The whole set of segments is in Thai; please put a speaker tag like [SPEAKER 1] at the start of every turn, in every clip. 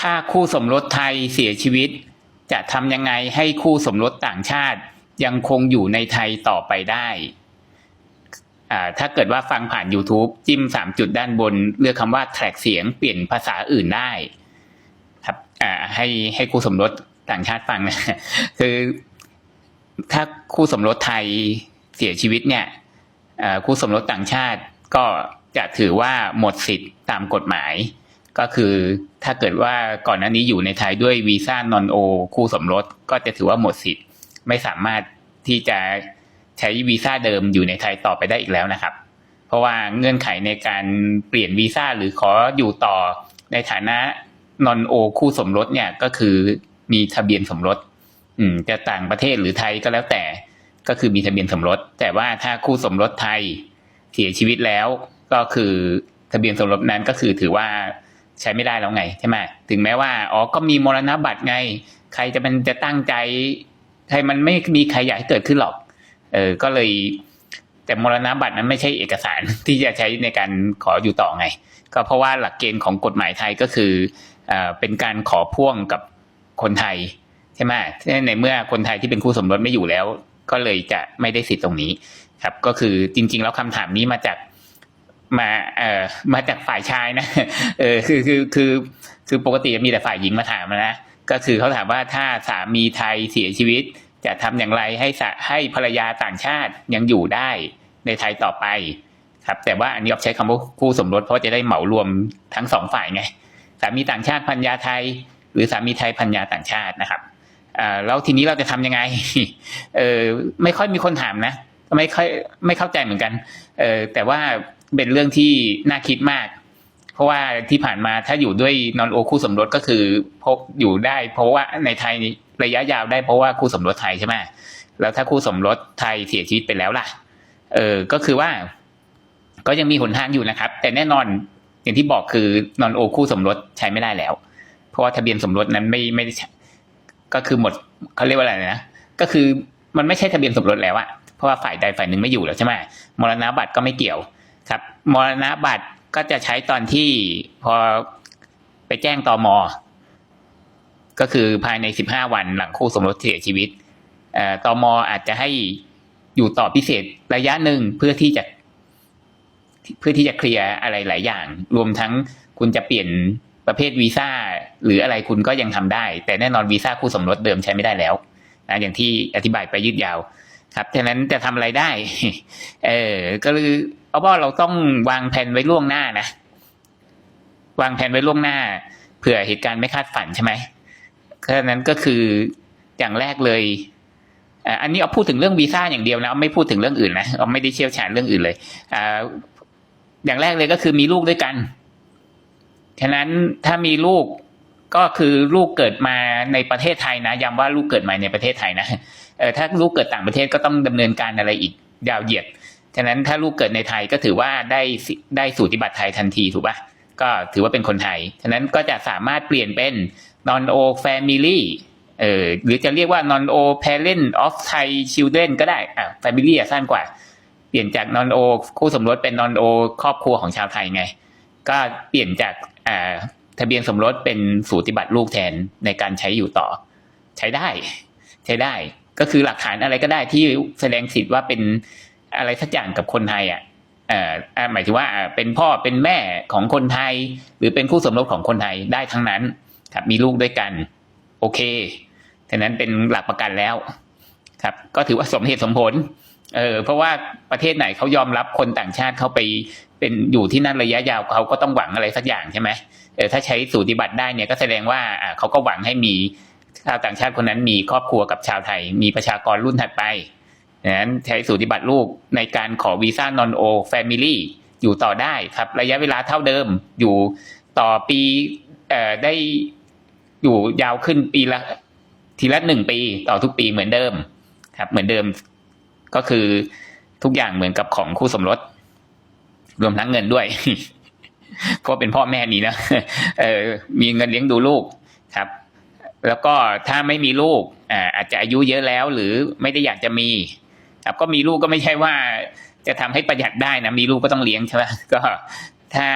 [SPEAKER 1] ถ้าคู่สมรสไทยเสียชีวิต จะทำยังไงให้คู่สมรสต่างชาติ ยังคงอยู่ในไทยต่อไปได้ถ้าเกิดว่าฟังผ่าน YouTube จิ้มสามจุดด้านบน เลือกคำว่าแทร็กเสียงเปลี่ยนภาษาอื่นได้ ครับให้ให้คู่สมรสต่างชาติฟังนะคือ ถ้าคู่สมรสไทยเสียชีวิตเนี่ยคู่สมรสต่างชาติก็จะถือว่าหมดสิทธิ์ตามกฎหมาย ก็คือถ้าเกิดว่าก่อนหน้านี้อยู่ในไทยด้วยวีซ่านอนโอคู่สมรส ก็จะถือว่าหมดสิทธิ์ ไม่สามารถที่จะใช้วีซ่าเดิมอยู่ในไทยต่อไปได้อีกแล้วนะครับ เพราะว่าเงื่อนไขในการเปลี่ยนวีซ่าหรือขออยู่ต่อในฐานะนอนโอคู่สมรสเนี่ยก็คือมีทะเบียนสมรส อืมจะต่างประเทศหรือไทยก็แล้วแต่ก็คือมีทะเบียนสมรส แต่ว่าถ้าคู่สมรสไทยเสียชีวิตแล้ว ก็คือทะเบียนสมรสนั้นก็คือถือว่า ใช้ไม่ได้แล้วไงใช่ไหมถึงแม้ว่าอ๋อก็มีมรณบัตรไง ใครจะมันจะตั้งใจใครมันไม่มีใครอยากให้เกิดขึ้นหรอก เออก็เลย แต่มรณบัตรนั้นไม่ใช่เอกสารที่จะใช้ในการขออยู่ต่อไง ก็เพราะว่าหลักเกณฑ์ของกฎหมายไทยก็คือเอ่อเป็นการขอพ่วงกับคนไทยใช่ไหมในเมื่อคนไทยที่เป็นคู่สมรสไม่อยู่แล้ว ก็เลยจะไม่ได้สิทธิ์ตรงนี้ ครับ ก็คือจริง ๆ แล้วคำถามนี้มาจาก มาเอ่อมาจากฝ่ายชายนะเออคือคือคือคือปกติจะมีแต่ฝ่ายหญิงมาถามนะก็คือเขาถามว่าถ้าสามีไทยเสียชีวิต จะทำอย่างไรให้สให้ภรรยาต่างชาติยังอยู่ได้ในไทยต่อไปครับแต่ว่าอันนี้ออฟใช้คำว่าคู่สมรสเพราะจะได้เหมารวมทั้งสองฝ่ายไงสามีต่างชาติพันยาไทย หรือสามีไทยพันยาต่างชาตินะครับอ่าแล้วทีนี้เราจะทำยังไงเออไม่ค่อยมีคนถามนะ ไม่ค่อยไม่เข้าใจเหมือนกันเออแต่ว่า เป็นเรื่องที่น่าคิดมาก เพราะว่าที่ผ่านมาถ้าอยู่ด้วยนอนโอคู่สมรสก็คือพบอยู่ได้ เพราะว่าในไทยระยะยาวได้เพราะว่าคู่สมรสไทยใช่ไหมแล้วถ้าคู่สมรสไทยเสียชีวิตไปแล้วล่ะ เออก็คือว่า ก็ยังมีหนทางอยู่นะครับ แต่แน่นอนอย่างที่บอกคือนอนโอคู่สมรสใช้ไม่ได้แล้ว เพราะว่าทะเบียนสมรสนั้นไม่ไม่ก็คือหมดเขาเรียกว่าอะไรนะก็คือมันไม่ใช่ทะเบียนสมรสแล้วอะเพราะว่าฝ่ายใดฝ่ายหนึ่งไม่อยู่แล้วใช่ไหมมรณบัตรก็ไม่เกี่ยว ครับมรณบัตรก็จะใช้ตอนที่พอไปแจ้งตอมอก็คือภายในสิบห้าวันหลังคู่สมรสเสียชีวิตเอ่ออาจจะให้อยู่ต่อพิเศษระยะหนึ่งเพื่อที่จะ เพื่อที่จะเคลียร์อะไรหลายอย่าง รวมทั้งคุณจะเปลี่ยนประเภทวีซ่าหรืออะไรคุณก็ยังทำได้ แต่แน่นอนวีซ่าคู่สมรสเดิมใช้ไม่ได้แล้วนะอย่างที่อธิบายไปยืดยาว ครับฉะนั้นจะทำอะไรได้ เออก็คือ เอาว่าเราต้องวางแผนไว้ล่วงหน้านะ วางแผนไว้ล่วงหน้า เผื่อเหตุการณ์ไม่คาดฝันใช่ไหมเพราะนั้นก็คืออย่างแรกเลยอันนี้เอาพูดถึงเรื่องวีซ่าอย่างเดียวนะเอาไม่พูดถึงเรื่องอื่นนะเอาไม่ได้เชี่ยวชาญเรื่องอื่นเลยออย่างแรกเลยก็คือมีลูกด้วยกัน ฉะนั้นถ้ามีลูกก็คือลูกเกิดมาในประเทศไทยนะย้ำว่าลูกเกิดมาในประเทศไทยนะเอถ้าลูกเกิดต่างประเทศก็ต้องดำเนินการอะไรอีกยาวเหยียด ฉะนั้นถ้าลูกเกิดในไทยก็ถือว่าได้ได้สูติบัตรไทยทันทีถูกปะก็ถือว่าเป็นคนไทย ฉะนั้นก็จะสามารถเปลี่ยนเป็น non o family เออหรือจะเรียกว่า non o parent of Thai children ก็ได้อะ family อะสั้นกว่า เปลี่ยนจาก non o คู่สมรสเป็น non o ครอบครัวของชาวไทยไง ก็เปลี่ยนจากอ่าทะเบียนสมรสเป็นสูติบัตรลูกแทนในการใช้อยู่ต่อ ใช้ได้ ใช้ได้ ก็คือหลักฐานอะไรก็ได้ที่แสดงสิทธิ์ว่าเป็น อะไรสักอย่างกับคนไทยอะเอ่ออ่าหมายถึงว่าเป็นพ่อเป็นแม่ของคนไทย หรือเป็นคู่สมรสของคนไทยได้ทั้งนั้น ครับมีลูกด้วยกัน โอเคฉะนั้นเป็นหลักประกันแล้ว ครับ ก็ถือว่าสมเหตุสมผล เออเพราะว่าประเทศไหนเขายอมรับคนต่างชาติเข้าไปเป็นอยู่ที่นั่นระยะยาวเขาก็ต้องหวังอะไรสักอย่างใช่ไหมเออถ้าใช้สูติบัตรได้เนี่ยก็แสดงว่าอ่าเขาก็หวังให้มีชาวต่างชาติคนนั้นมีครอบครัวกับชาวไทย มีประชากรรุ่นถัดไป ดังนั้นใช้สูติบัตรลูกในการขอวีซ่านอนโอแฟมิลี่อยู่ต่อได้ครับ ระยะเวลาเท่าเดิมอยู่ต่อปีเอ่อได้อยู่ยาวขึ้นปีละทีละหนึ่งปีต่อทุกปีเหมือนเดิมครับ เหมือนเดิมก็คือทุกอย่างเหมือนกับของคู่สมรส รวมทั้งเงินด้วยเพราะเป็นพ่อแม่มีนะเออมีเงินเลี้ยงดูลูกครับ แล้วก็ถ้าไม่มีลูกอาอาจจะอายุเยอะแล้ว หรือไม่ได้อยากจะมี ครับก็มีลูกก็ไม่ใช่ว่า จะทำให้ประหยัดได้นะมีลูกก็ต้องเลี้ยงใช่ไหมก็ถ้า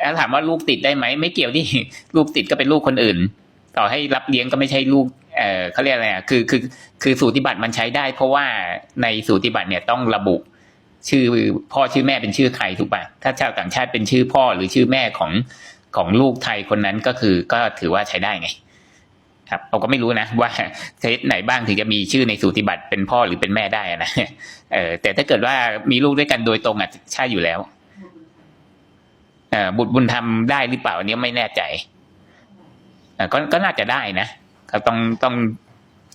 [SPEAKER 1] แล้วถามว่าลูกติดได้ไหมไม่เกี่ยวที่ลูกติดก็เป็นลูกคนอื่น ต่อให้รับเลี้ยงก็ไม่ใช่ลูกเออเขาเรียกอะไรอะคือคือคือสูติบัตรมันใช้ได้ เพราะว่าในสูติบัตรเนี่ยต้องระบุ ชื่อพ่อชื่อแม่เป็นชื่อใครถูกป่ะถ้าชาวต่างชาติเป็นชื่อพ่อหรือชื่อแม่ของของลูกไทยคนนั้นก็คือก็ถือว่าใช้ได้ไง ครับเราก็ไม่รู้นะว่าเทสไหนบ้างถึงจะมีชื่อในสูติบัตรเป็นพ่อหรือเป็นแม่ได้นะเออแต่ถ้าเกิดว่ามีลูกด้วยกันโดยตรงอะใช่อยู่แล้วเออบุตรบุญธรรมได้หรือเปล่าอันนี้ไม่แน่ใจเออก็ก็น่าจะได้นะเขาต้องต้อง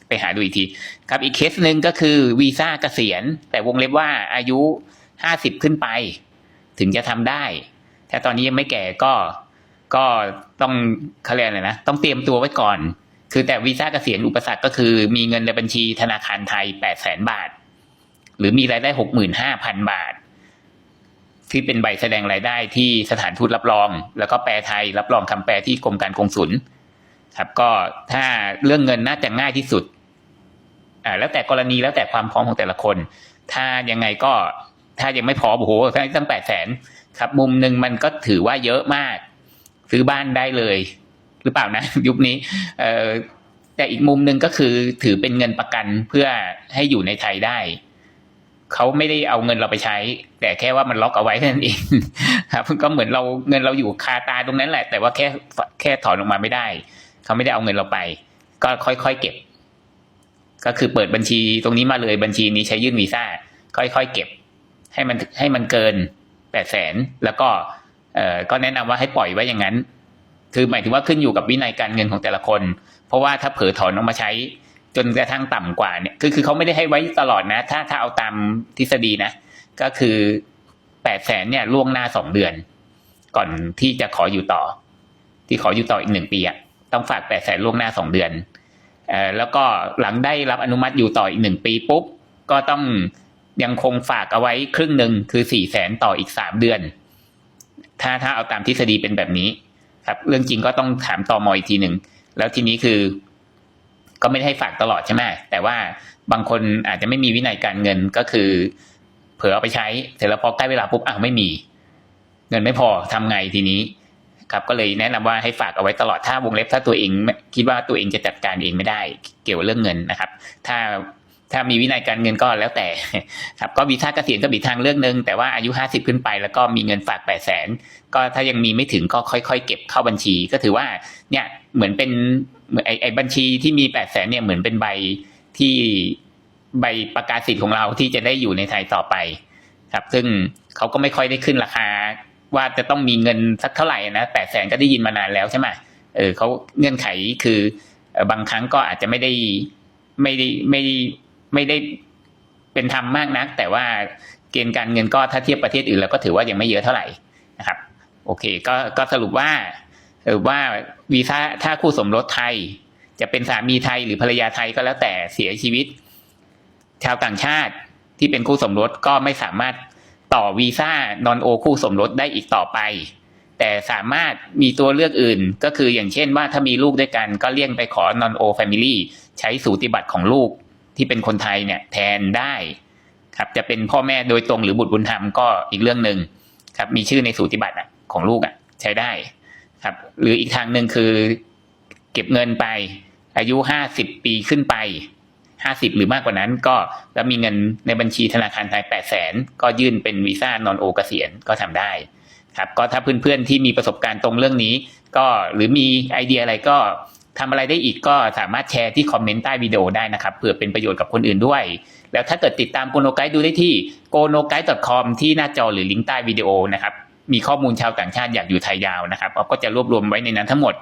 [SPEAKER 1] ไปหาดูอีกที ครับอีกเคสหนึ่งก็คือวีซ่าเกษียณ แต่วงเล็บว่าอายุห้าสิบขึ้นไป ถึงจะทำได้ ถ้าตอนนี้ยังไม่แก่ก็ก็ต้องเขาเรียกอะไรนะต้องเตรียมตัวไว้ก่อน คือแต่วีซ่าเกษียณอุปสรรคก็คือมีเงินในบัญชีธนาคารไทยแปดแสนบาท หรือมีรายได้หกหมื่นห้าพันบาท ที่เป็นใบแสดงรายได้ที่สถานทูตรับรอง แล้วก็แปลไทยรับรองคำแปลที่กรมการกงสุลครับก็ถ้าเรื่องเงินน่าจะง่ายที่สุดอ่าแล้วแต่กรณีแล้วแต่ความพร้อมของแต่ละคน ถ้ายังไงก็ถ้ายังไม่พอโอ้โหถ้าตั้งแปดแสนครับ มุมหนึ่งมันก็ถือว่าเยอะมาก ซื้อบ้านได้เลย หรือเปล่านะ ยุคนี้เออแต่อีกมุมหนึ่งก็คือถือเป็นเงินประกันเพื่อให้อยู่ในไทยได้เขาไม่ได้เอาเงินเราไปใช้ แต่แค่ว่ามันล็อกเอาไว้แค่นั้นเองครับก็เหมือนเราเงินเราอยู่คาตาตรงนั้นแหละ แต่ว่าแค่แค่ถอนออกมาไม่ได้เขาไม่ได้เอาเงินเราไป ก็ค่อยๆเก็บ ก็คือเปิดบัญชีตรงนี้มาเลยบัญชีนี้ใช้ยื่นวีซ่าค่อยๆเก็บ ให้มันให้มันเกินแปดแสนแล้วก็เออก็แนะนำว่าให้ปล่อยไว้อย่างนั้น คือหมายถึงว่าขึ้นอยู่กับวินัยการเงินของแต่ละคน เพราะว่าถ้าเผลอถอนออกมาใช้ จนกระทั่งต่ำกว่าเนี่ยคือคือเขาไม่ได้ให้ไว้ตลอดนะ ถ้าถ้าเอาตามทฤษฎีนะ ก็คือแปดแสนเนี่ยล่วงหน้าสองเดือน ก่อนที่จะขออยู่ต่อ ที่ขออยู่ต่ออีกหนึ่งปีอะต้องฝากแปดแสนล่วงหน้าสองเดือนเอ่อแล้วก็หลังได้รับอนุมัติอยู่ต่ออีกหนึ่งปีปุ๊บก็ต้องยังคงฝากเอาไว้ครึ่งหนึ่งคือสี่แสนต่ออีกสามเดือน ถ้าถ้าเอาตามทฤษฎีเป็นแบบนี้ ครับ เรื่องจริงก็ต้องถามตอมออีกทีหนึ่ง แล้วทีนี้คือ ก็ไม่ได้ให้ฝากตลอดใช่ไหมแต่ว่าบางคนอาจจะไม่มีวินัยการเงินก็คือ เผลอเอาไปใช้เสร็จแล้วพอใกล้เวลาปุ๊บอ้าวไม่มี เงินไม่พอทำไงทีนี้ ครับก็เลยแนะนำว่าให้ฝากเอาไว้ตลอดถ้าวงเล็บถ้าตัวเองคิดว่าตัวเองจะจัดการเองไม่ได้ เกี่ยวกับเรื่องเงินนะครับ ถ้า ถ้ามีวินัยการเงินก็แล้วแต่ครับก็วีซ่าเกษียณก็มีทางเลือกหนึ่งแต่ว่าอายุห้าสิบขึ้นไปแล้วก็มีเงินฝากแปดแสนก็ถ้ายังมีไม่ถึงก็ค่อยๆ เก็บเข้าบัญชีก็ถือว่าเนี่ยเหมือนเป็นเหมือนไอไอบัญชีที่มีแปดแสนเนี่ยเหมือนเป็นใบที่ใบประกาศสิทธิ์ของเราที่จะได้อยู่ในไทยต่อไป ครับ ซึ่งเขาก็ไม่ค่อยได้ขึ้นราคา ว่าจะต้องมีเงินสักเท่าไหร่นะแปดแสนก็ได้ยินมานานแล้วใช่ไหมเออเขาเงื่อนไขคือเอ่อบางครั้งก็อาจจะไม่ได้ไม่ได้ไม่ ไม่ได้เป็นธรรมมากนัก แต่ว่าเกณฑ์การเงินก็ถ้าเทียบประเทศอื่นแล้วก็ถือว่ายังไม่เยอะเท่าไหร่นะครับ โอเคก็ก็สรุปว่าเออว่าวีซ่าถ้าคู่สมรสไทย จะเป็นสามีไทยหรือภรรยาไทยก็แล้วแต่เสียชีวิต ชาวต่างชาติที่เป็นคู่สมรสก็ไม่สามารถต่อวีซ่านอนโอคู่สมรสได้อีกต่อไป แต่สามารถมีตัวเลือกอื่น ก็คืออย่างเช่นว่าถ้ามีลูกด้วยกันก็เลี่ยงไปขอนอนโอแฟมิลี่ใช้สูติบัตรของลูก ที่เป็นคนไทยเนี่ยแทนได้ครับจะเป็นพ่อแม่โดยตรงหรือบุตรบุญธรรมก็อีกเรื่องหนึ่งครับมีชื่อในสูติบัตรของลูกอะใช้ได้ครับ หรืออีกทางหนึ่งคือ เก็บเงินไป อายุห้าสิบปีขึ้นไปห้าสิบหรือมากกว่านั้นก็แล้วมีเงินในบัญชีธนาคารไทยแปดแสนก็ยื่นเป็นวีซ่านอนโอเกษียณก็ทำได้ครับก็ถ้าเพื่อนๆที่มีประสบการณ์ตรงเรื่องนี้ ก็หรือมีไอเดียอะไรก็ ทำอะไรได้อีกก็สามารถแชร์ที่คอมเมนต์ใต้วิดีโอได้นะครับเผื่อเป็นประโยชน์กับคนอื่นด้วย แล้วถ้าเกิดติดตามโกโนไกด์ดูได้ที่ g o n o g u i d e c o m ที่หน้าจอหรือลิงก์ใต้วิดีโอนะครับมีข้อมูลชาวต่างชาติอยากอยู่ไทยยาวนะครับเราก็จะรวบรวมไว้ในนั้นทั้งหมด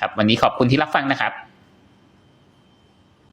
[SPEAKER 1] ครับวันนี้ขอบคุณที่รับฟังนะครับ